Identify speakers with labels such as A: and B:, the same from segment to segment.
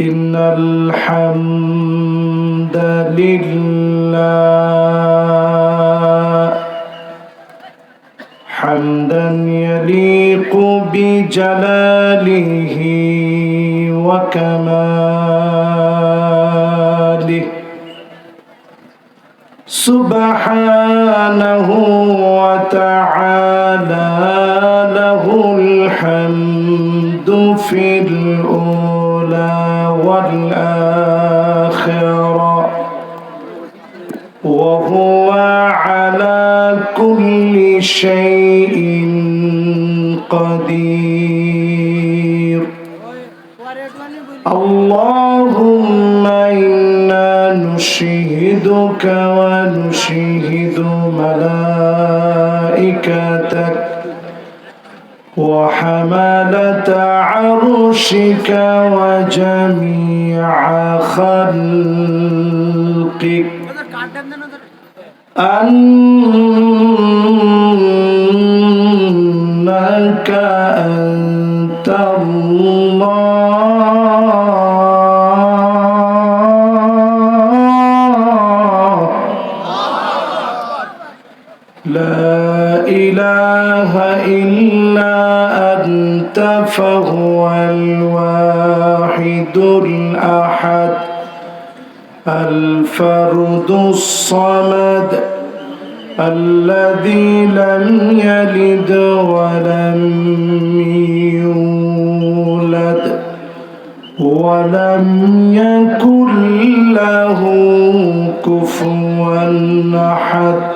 A: إن الحمد لله حمدا يليق بجلاله وكماله كل شيء قدير اللهم إنا نشهدك ونشهد ملائكتك وحملة عرشك وجميع خلقك أنك فهو الواحد الأحد الفرد الصمد الذي لم يلد ولم يولد ولم يكن له كفوا أحد.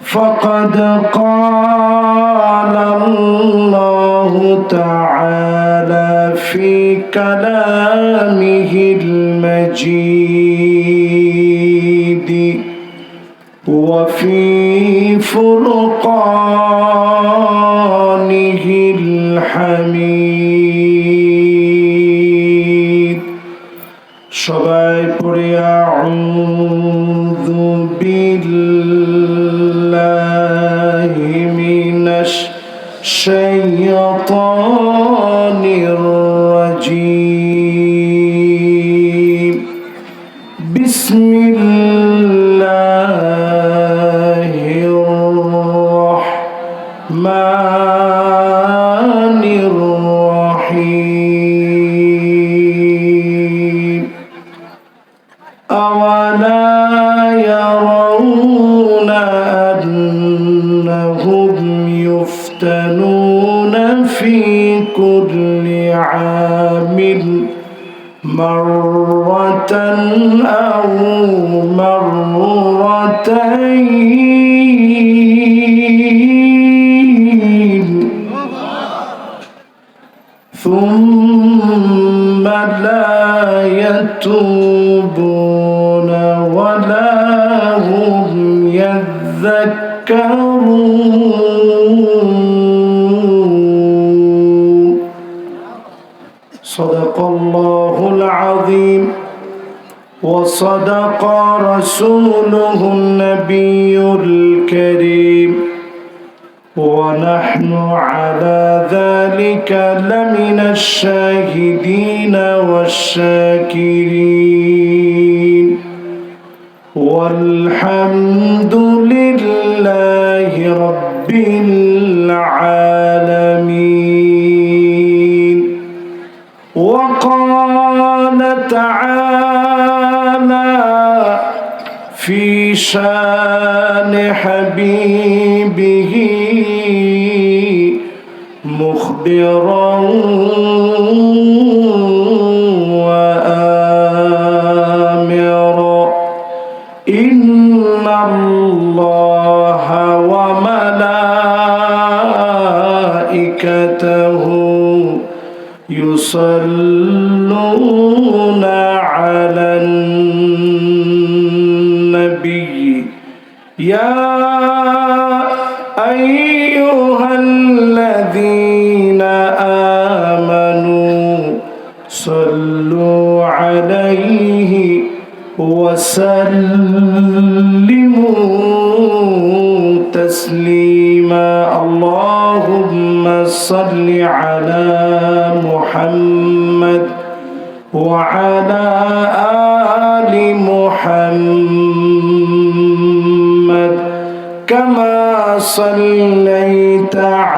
A: فقد قال الله تعالى في كلامه المجيد. ما يتوبون ولا هم يذكرون. صدق الله العظيم. وصدق رسوله النبي الكريم. ونحن على ذلك لمن الشاهدين والشاكرين. والحمد لله العالمين. وقال تعالى شان حبيبه مخبرا وآمرا. إن الله وملائكته يصلون Yeah.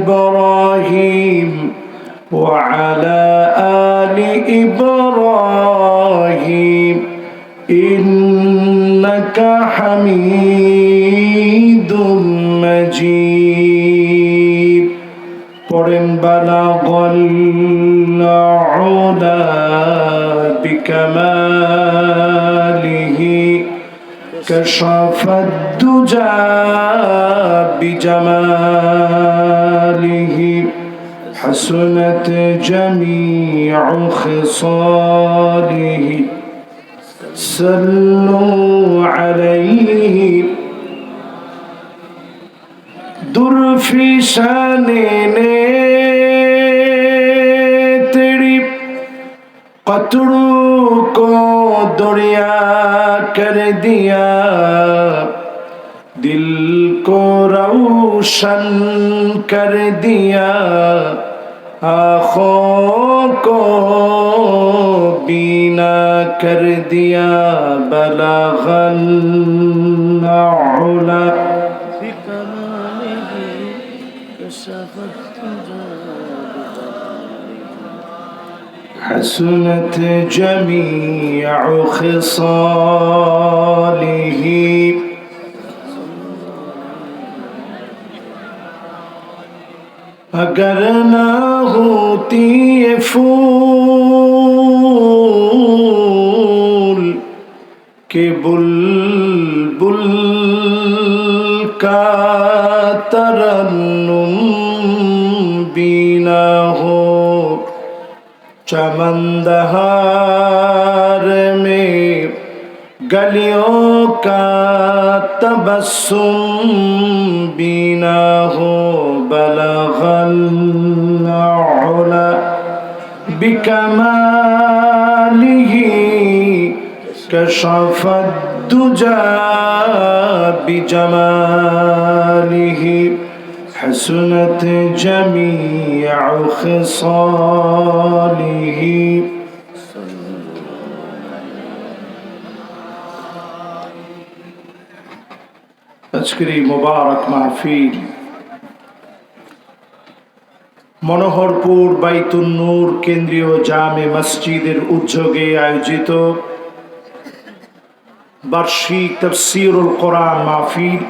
A: إبراهيم وعلى آل إبراهيم إنك حميد مجيد قرن بلغ العلا بكماله كشف الدجى بجماله آله حسنت جميع خصاله صلوا عليه در في شان نے قطرو قطروں کو دریا کر دیا को रोशन कर दिया आँखों को बीना कर दिया बलागन उला
B: بكماله كشف الدجى
A: حسنت جميع خصاله अगर ना होती ये फूल के बुलबुल का तरन्नुम बीना हो चमंदहार में गलियों का तबस्सुम बीना हो बलगल उला بكماله كشف الدجى بجماله حسنت جميع خصاله আজকের এই মোবারক মাহফিল, মনোহরপুর বাইতুন নূর কেন্দ্রীয় জামে মসজিদের উদ্যোগে আয়োজিত বার্ষিক তফসিরুল কোরআন মাহফিল,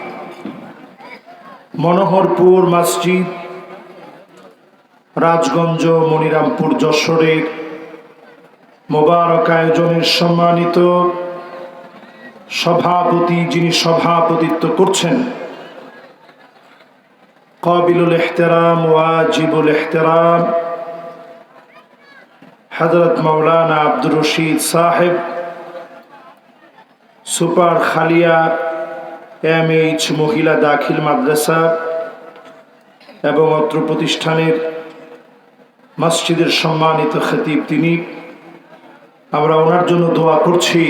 A: মনোহরপুর মসজিদ, রাজগঞ্জ মনিরামপুর যশোরের মোবারক আয়োজনের সম্মানিত সভাপতি যিনি সভাপতিত্ব করছেন, কবিলুল এহতেরাম, ওয়াজিবুল এহতেরাম হজরত মৌলানা আব্দুর রশিদ সাহেব, সুপার খালিয়া এম এইচ মহিলা দাখিল মাদ্রাসা এবং অত্র প্রতিষ্ঠানের মসজিদের সম্মানিত খতিব তিনি। আমরা ওনার জন্য দোয়া করছি।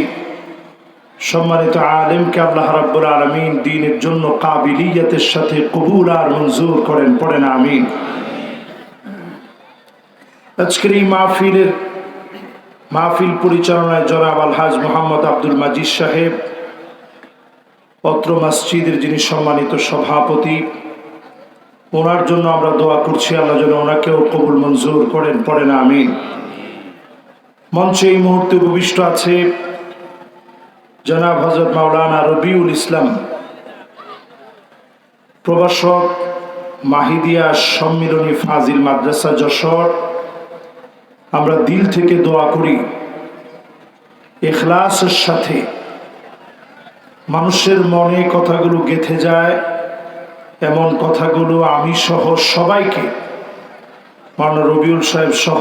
A: সম্মানিত আলেমকে আল্লাহ রাব্বুল আলমিন দিনের জন্য কাবিলিয়াতের সাথে কবুল আর মঞ্জুর করেন, পড়েন, আমিন। আজকের এই মাহফিলের মাহফিল পরিচালনায় জনাব আলহাজ মোহাম্মদ আব্দুল মাজিদ সাহেব, পত্র মসজিদের যিনি সম্মানিত সভাপতি, ওনার জন্য আমরা দোয়া করছি, আল্লাহ যেন ওনাকেও কবুল, মঞ্জুর করেন, পড়েন, আমিন। মঞ্চে এই মুহূর্তে উপবিষ্ট আছে জনাব হজরত মাওলানা রবিউল ইসলাম, প্রভাষক মাহিদিয়া সম্মিলনী ফাজিল মাদ্রাসা যশোর, আমরা দিল থেকে দোয়া করি, এখলাসের সাথে মানুষের মনে কথাগুলো গেথে যায়, এমন কথাগুলো আমি সহ সবাইকে, মাওলানা রবিউল সাহেব সহ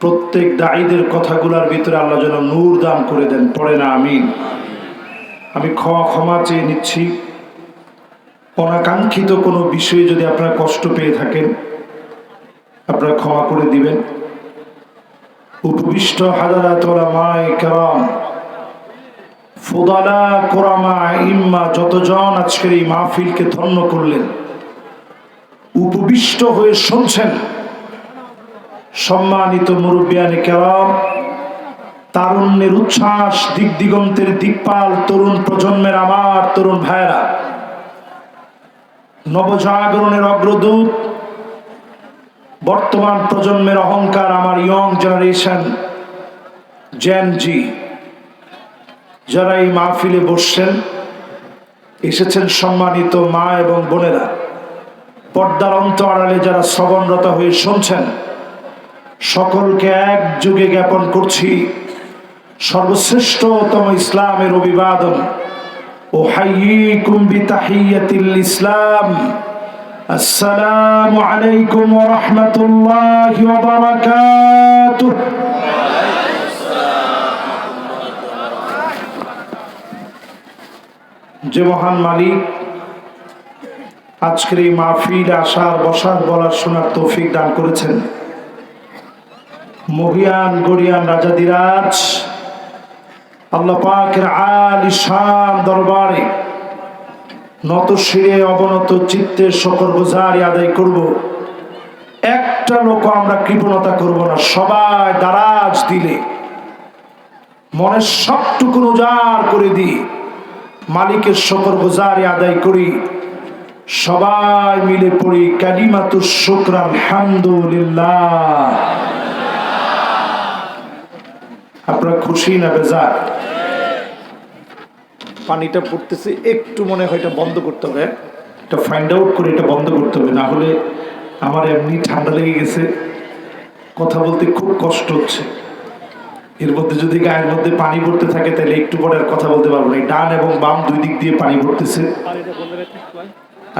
A: প্রত্যেক দায়ীদের কথাগুলোর ভিতরে আল্লাহ যেন নূর দান করে দেন, পড়ে না, আমিন। আমি ক্ষমা ক্ষমা চেয়ে নিচ্ছি। অনাকাঙ্ক্ষিত কোনো বিষয়ে যদি আপনারা কষ্ট পেয়ে থাকেন, আপনারা ক্ষমা করে দিবেন। উপবিষ্ট হাজারাত মায় কেরাম, ফুদালা, কোরামা ইম্মা যতজন আজকের এই মাহফিলকে ধন্য করলেন, উপবিষ্ট হয়ে শুনছেন সম্মানিত মুরব্বিয়ানে কেরাম, তারুণ্যের উচ্ছ্বাস, দিক দিগন্তের দিকপাল তরুণ প্রজন্মের আমার তরুণ ভাইয়েরা। নবজাগরণের অগ্রদূত, বর্তমান প্রজন্মের অহংকার আমার ইয়ং জেনারেশন জেন জি যারা এই মাহফিলে বসছেন, এসেছেন সম্মানিত মা এবং বোনেরা। পর্দার অন্ত আড়ালে যারা শ্রবণরত হয়ে শুনছেন সকলকে এক যুগে জ্ঞাপন করছি। সর্বশ্রেষ্ঠতম ইসলামের অভিবাদন। ও বিতাহিয়াতিল ইসলাম। আসসালামু আলাইকুম ওয়া রাহমাতুল্লাহি ওয়া বারাকাতুহু। যে মহান মালিক, আজকের এই মাহফিল আসার, বসার, বলার, শোনার তৌফিক দান করেছেন। মহিয়ান গরিয়ান রাজাদিরাজ আল্লাহ পাকের আলি শান দরবারে নত শিরে অবনত চিত্তের শকর বোঝারি আদায় করব। একটা লোক আমরা কৃপণতা করব না, সবাই দারাজ দিলে। মনের সবটুকু উজাড় করে দিই, মালিকের শকর গুজারি আদায় করি। সবাই মিলে পড়ি কালিমাতুর শুক্র, আলহামদুলিল্লাহ আপনারা খুশি না বেজার? পানিটা পড়তেছে, একটু মনে হয় এটা বন্ধ করতে হবে। এটা ফাইন্ড আউট করে এটা বন্ধ করতে হবে, না হলে আমার এমনি ঠান্ডা লেগে গেছে। কথা বলতে খুব কষ্ট হচ্ছে। এর মধ্যে যদি গায়ের মধ্যে পানি পড়তে থাকে, তাহলে একটু পরে আর কথা বলতে পারব না। ডান এবং বাম দুই দিক দিয়ে পানি পড়তেছে।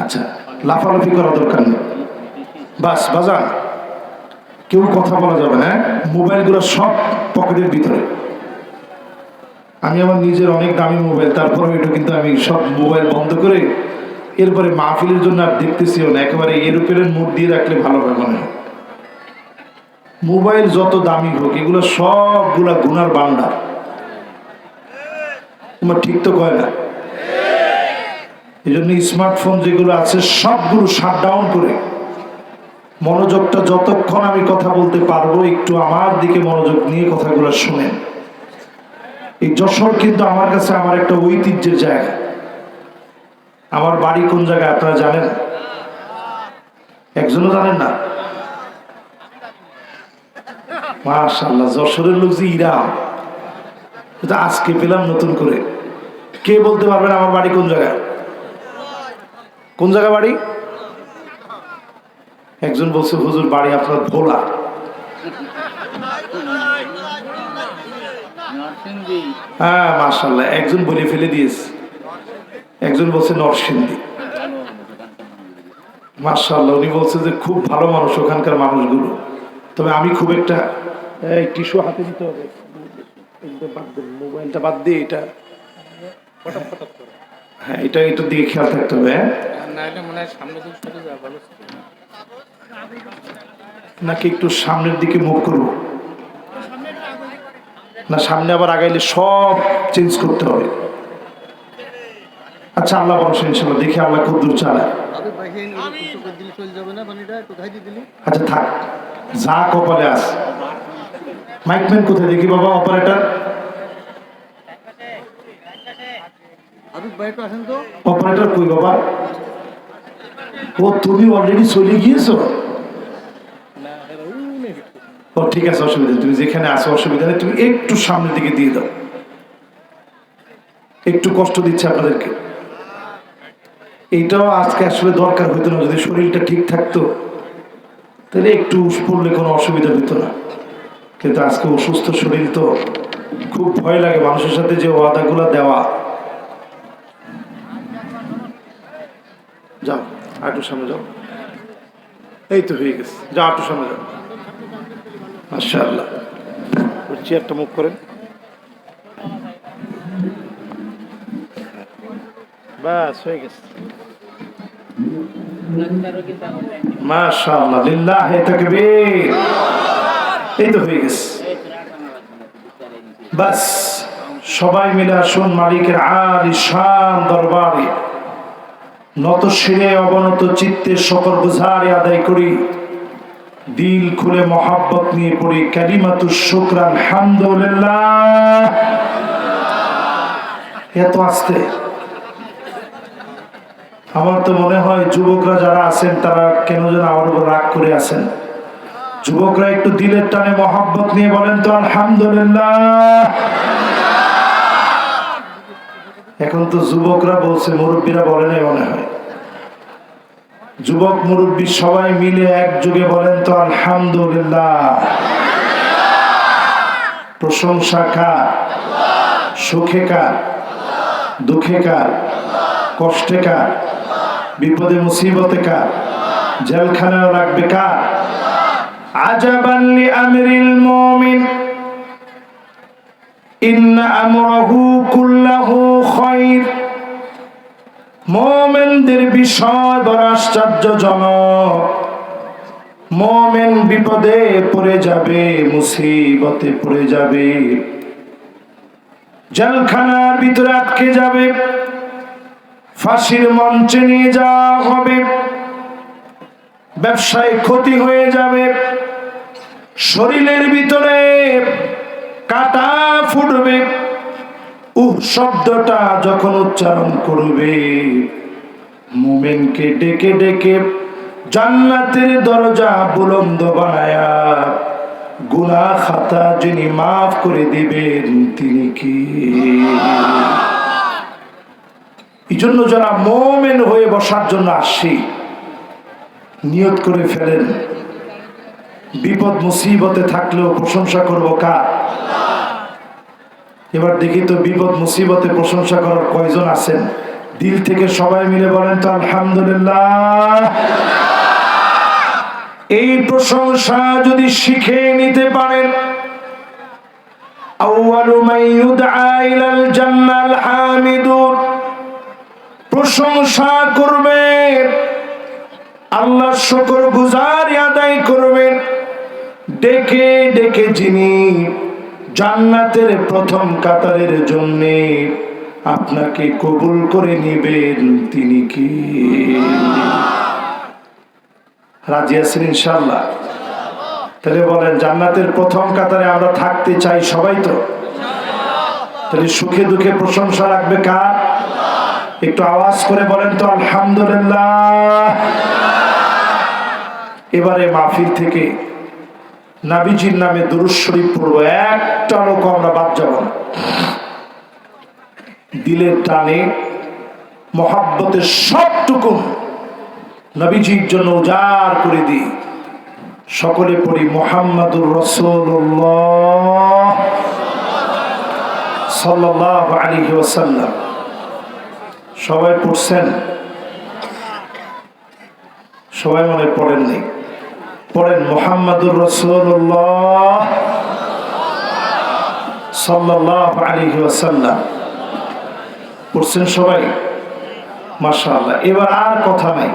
A: আচ্ছা লাফালাফি করা দরকার নেই। বাস, বাজান। কেউ কথা বলা যাবে না হ্যাঁ? মোবাইলগুলো সব পকেটের ভিতরে। আমি আমার নিজের অনেক দামি মোবাইল তারপরে এটা কিন্তু আমি সব মোবাইল বন্ধ করে এরপরে মাহফিলের জন্য আর দেখতেছিও না, একেবারে এরোপ্লেন মোড দিয়ে রাখলে ভালো হয় মনে মোবাইল যত দামি হোক, এগুলো সবগুলা গুনার বান্ডার তোমার ঠিক তো কয় না? এই জন্য স্মার্টফোন যেগুলো আছে, সবগুলো শাট ডাউন করে। মনোযোগটা যতক্ষণ আমি কথা বলতে পারব, একটু আমার দিকে মনোযোগ নিয়ে কথাগুলো শুনেন। এই যশোর কিন্তু আমার কাছে আমার একটা ঐতিহ্যের জায়গা। আমার বাড়ি কোন জায়গায় আপনারা জানেন? একজনও জানেন না? মাশাল্লাহ যশোরের লোক যে এটা আজকে পেলাম নতুন করে। কে বলতে পারবেন আমার বাড়ি কোন জায়গায়? কোন জায়গা বাড়ি? একজন বলছে, হুজুর, বাড়ি আপনার ভোলা
B: নরসিংদী
A: হ্যাঁ মাশাল্লাহ একজন বলে ফেলে দিয়েছে। একজন বলছে উনি বলছে যে খুব ভালো মানুষ ওখানকার মানুষগুলো। তবে আমি খুব একটা টিস্যু হাতে দিতে হবে। মোবাইলটা বাদ দিয়ে এটা হ্যাঁ এটা এটা দিয়ে খেয়াল থাকতে হবে হ্যাঁ।
B: দিকে।
A: নাকি একটু সামনের দিকে মুখ করব? না সামনে আবার আগাইলে সব চেঞ্জ করতে হবে। আচ্ছা আল্লাহ ভরসা ইনশাল্লাহ দেখি আল্লাহ খুব দূর চালায়। আচ্ছা থাক। যা কপালে আস মাইকম্যান কোথায়? দেখি বাবা অপারেটর। অপারেটর কই বাবা? ও তুমি অলরেডি চলে গিয়েছো। ও, ঠিক আছে, অসুবিধা তুমি যেখানে আসো অসুবিধা নেই। তুমি একটু সামনের দিকে দিয়ে দাও। একটু কষ্ট দিচ্ছে আপনাদেরকে। এইটাও আজকে আসলে দরকার হইতো না। যদি শরীরটা ঠিক থাকতো, তাহলে একটু পড়লে কোনো অসুবিধা হতো না। কিন্তু আজকে অসুস্থ শরীর তো খুব ভয় লাগে মানুষের সাথে যে ওয়াদাগুলো দেওয়া। যাও আটু সামনে যাও। এই তো হয়ে গেছে। যাও আটু সামনে যাও। মাশাআল্লাহ। ওর চেয়ারটা মুখ করেন। বাস হয়ে গেছে। মাশাআল্লাহ লিল্লাহি তাকবীর। এই তো হয়ে গেছে। বাস সবাই মিলে আসুন মালিকের আলি শান দরবারে। নত শিরে অবনত চিত্তে সকল গুজারে আদায় করি। দিল খুলে মহাব্বত নিয়ে পড়ি কালিমাতু শুক্র আলহামদুলিল্লাহ এত আসতে। আমার তো মনে হয় যুবকরা যারা আছেন, তারা কেন যেন আমার উপর রাগ করে আছেন। যুবকরা একটু দিলের টানে মহাব্বত নিয়ে বলেন তো, আলহামদুলিল্লাহ। এখন তো যুবকরা বলছে, মুরব্বীরা বলে নাই মনে হয়। যুবক মুরব্বী সবাই মিলে একযোগে বলেন তো, আলহামদুলিল্লাহ। প্রশংসা কার? সুখে কার? দুঃখে কার? কষ্টে কার? বিপদে মুসিবতে কার? জেলখানায় রাখবে কার? আজাবাল্লি আমিরিল মুমিন। ইন্না আমরাহু কুল্লাহু খায়র মোমেনদের বিষয় বড় আশ্চর্যজনক। মোমেন বিপদে পড়ে যাবে, মুসিবতে পড়ে যাবে। জেলখানার ভিতরে আটকে যাবে। ফাঁসির মঞ্চে নিয়ে যাওয়া হবে। ব্যবসায় ক্ষতি হয়ে যাবে। শরীরের ভিতরে কাটা ফুটবে। উহ শব্দটা যখন উচ্চারণ করবে, মোমেনকে ডেকে ডেকে জান্নাতের দরজা বুলন্দ বানায়া গুনাহ খাতা যিনি মাফ করে দিবেন, তিনি কি? এই জন্য যারা মোমেন হয়ে বসার জন্য আসি, নিয়ত করে ফেলেন। বিপদ মুসিবতে থাকলেও প্রশংসা করব কার? এবার দেখি তো বিপদ মুসিবতে প্রশংসা করার কয়জন আছেন? দিল থেকে সবাই মিলে বলেন তো আলহামদুলিল্লাহ। এই প্রশংসা যদি শিখে নিতে পারেন। প্রশংসা করবেন। আল্লাহ শুকর গুজারি আদায় করবেন। ডেকে ডেকে যিনি জান্নাতের প্রথম কাতারের জন্য আপনাকে কবুল করে নিবেন তিনি কি? রাজি আছেন ইনশাল্লাহ তাহলে বলেন, জান্নাতের প্রথম কাতারে আমরা থাকতে চাই সবাই তো? তাহলে সুখে দুঃখে প্রশংসা রাখবে কার? একটু আওয়াজ করে বলেন তো, আলহামদুলিল্লাহ। এবারে মাহফিল থেকে নাবিজির নামে দুরুদ শরীফ পড়ব একটা লোক আমরা বাদ যাব না। দিলের টানে মহাব্বতের সবটুকু নবীজির জন্য উজাড় করে দিই। সকলে পড়ি, মোহাম্মদুর রসুল্লাহ সাল্লাহ আলী ওসাল্লাম সবাই পড়ছেন? সবাই মনে পড়েননি? পড়েন মোহাম্মদুর রসুল্লাহ সবাই? মাসা আল্লাহ এবার আর কথা নাই।